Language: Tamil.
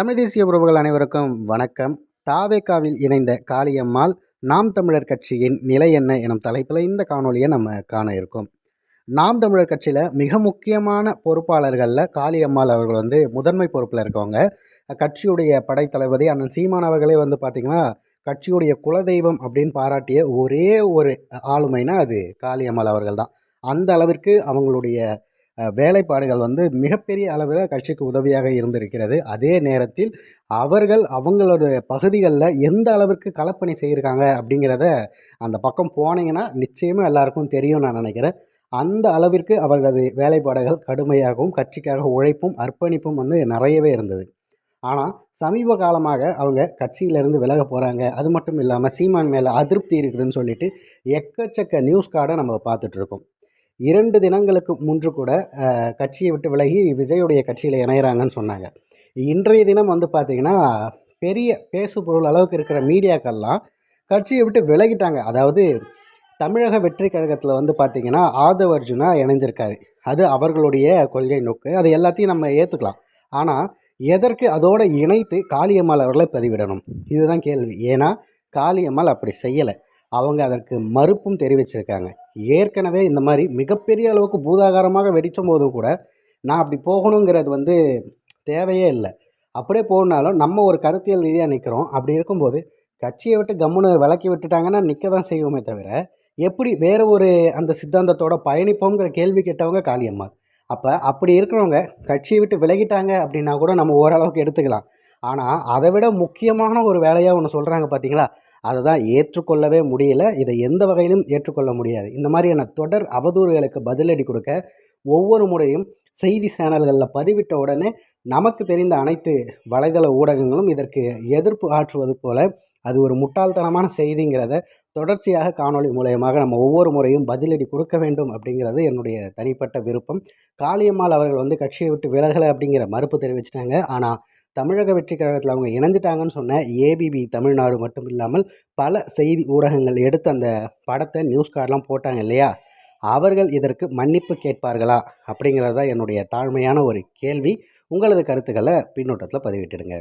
தமிழ் தேசிய உறவுகள் அனைவருக்கும் வணக்கம். தாவேக்காவில் இணைந்த காளியம்மாள் நாம் தமிழர் கட்சியின் நிலை என்ன எனும் தலைப்பில் இந்த காணொலியை நம்ம காண இருக்கோம். நாம் தமிழர் கட்சியில் மிக முக்கியமான பொறுப்பாளர்களில் காளியம்மாள் அவர்கள் வந்து முதன்மை பொறுப்பில் இருக்கவங்க. கட்சியுடைய படைத்தளபதி அண்ணன் சீமான் அவர்களே வந்து பார்த்திங்கன்னா கட்சியுடைய குலதெய்வம் அப்படின்னு பாராட்டிய ஒரே ஒரு ஆளுமைனா அது காளியம்மாள் அவர்கள் தான். அந்த அளவிற்கு அவங்களுடைய வேலைப்பாடுகள் வந்து மிகப்பெரிய அளவில் கட்சிக்கு உதவியாக இருந்திருக்கிறது. அதே நேரத்தில் அவர்கள் அவங்களோட பகுதிகளில் எந்த அளவிற்கு களப்பணி செய்கிறாங்க அப்படிங்கிறத அந்த பக்கம் போனீங்கன்னா நிச்சயமாக எல்லாருக்கும் தெரியும் நான் நினைக்கிறேன். அந்த அளவிற்கு அவர்களது வேலைப்பாடுகள் கடுமையாகவும் கட்சிக்காக உழைப்பும் அர்ப்பணிப்பும் வந்து நிறையவே இருந்தது. ஆனால் சமீப காலமாக அவங்க கட்சியிலேருந்து விலக போகிறாங்க அது மட்டும் இல்லாமல் சீமான் மேலே அதிருப்தி இருக்குதுன்னு சொல்லிட்டு எக்கச்சக்க நியூஸ் கார்டை நம்ம பார்த்துட்ருக்கோம் இரண்டு தினங்களுக்கு முன்று கூட கட்சியை விட்டு விலகி விஜயுடைய கட்சியில் இணையிறாங்கன்னு சொன்னாங்க. இன்றைய தினம் வந்து பார்த்திங்கன்னா பெரிய பேசு பொருள் அளவுக்கு இருக்கிற மீடியாக்கள்லாம் கட்சியை விட்டு விலகிட்டாங்க. அதாவது தமிழக வெற்றி கழகத்தில் வந்து பார்த்திங்கன்னா ஆதவ அர்ஜுனா இணைஞ்சிருக்காரு. அது அவர்களுடைய கொள்கை நோக்கு. அது எல்லாத்தையும் நம்ம ஏற்றுக்கலாம் ஆனால் எதற்கு அதோடு இணைத்து காளியம்மாள் அவர்களை பதிவிடணும்? இதுதான் கேள்வி. ஏன்னா காளியம்மாள் அப்படி செய்யலை. அவங்க அதற்கு மறுப்பும் தெரிவிச்சிருக்காங்க. ஏற்கனவே இந்த மாதிரி மிகப்பெரிய அளவுக்கு பூதாகாரமாக வெடிச்சும் போதும் கூட நான் அப்படி போகணுங்கிறது வந்து தேவையே இல்லை. அப்படியே போகணுனாலும் நம்ம ஒரு கருத்தியல் ரீதியாக நிற்கிறோம் அப்படி இருக்கும்போது கட்சியை விட்டு கம்முன்னு விளக்கி விட்டுட்டாங்கன்னா நிற்க தான் செய்வோமே தவிர எப்படி வேறு ஒரு அந்த சித்தாந்தத்தோட பயணிப்போங்கிற கேள்வி கேட்டவங்க காளியம்மா அப்போ அப்படி இருக்கிறவங்க கட்சியை விட்டு விலகிட்டாங்க அப்படின்னா கூட நம்ம ஓரளவுக்கு எடுத்துக்கலாம். ஆனால் அதை விட முக்கியமான ஒரு வேலையாக ஒன்று சொல்கிறாங்க பார்த்தீங்களா அதை தான் ஏற்றுக்கொள்ளவே முடியல. இதை எந்த வகையிலும் ஏற்றுக்கொள்ள முடியாது. இந்த மாதிரியான தொடர் அவதூறுகளுக்கு பதிலடி கொடுக்க ஒவ்வொரு முறையும் செய்தி சேனல்களில் பதிவிட்ட உடனே நமக்கு தெரிந்த அனைத்து வலைதள ஊடகங்களும் இதற்கு எதிர்ப்பு ஆற்றுவது போல அது ஒரு முட்டாள்தனமான செய்திங்கிறத தொடர்ச்சியாக காணொலி மூலயமாக நம்ம ஒவ்வொரு முறையும் பதிலடி கொடுக்க வேண்டும் அப்படிங்கிறது என்னுடைய தனிப்பட்ட விருப்பம். காளியம்மாள் அவர்கள் வந்து கட்சியை விட்டு விலகலை அப்படிங்கிற மறுப்பு தெரிவிச்சிட்டாங்க. ஆனால் தமிழக வெற்றி கழகத்தில் அவங்க இணைஞ்சிட்டாங்கன்னு சொன்ன ஏபிபி தமிழ்நாடு மட்டும் இல்லாமல் பல செய்தி ஊடகங்கள் எடுத்து அந்த படத்தை நியூஸ் கார்டெலாம் போட்டாங்க இல்லையா? அவர்கள் இதற்கு மன்னிப்பு கேட்பார்களா? அப்படிங்கிறது தான் என்னுடைய தாழ்மையான ஒரு கேள்வி. உங்களது கருத்துக்களை பின்னோட்டத்தில் பதிவிட்டுடுங்க.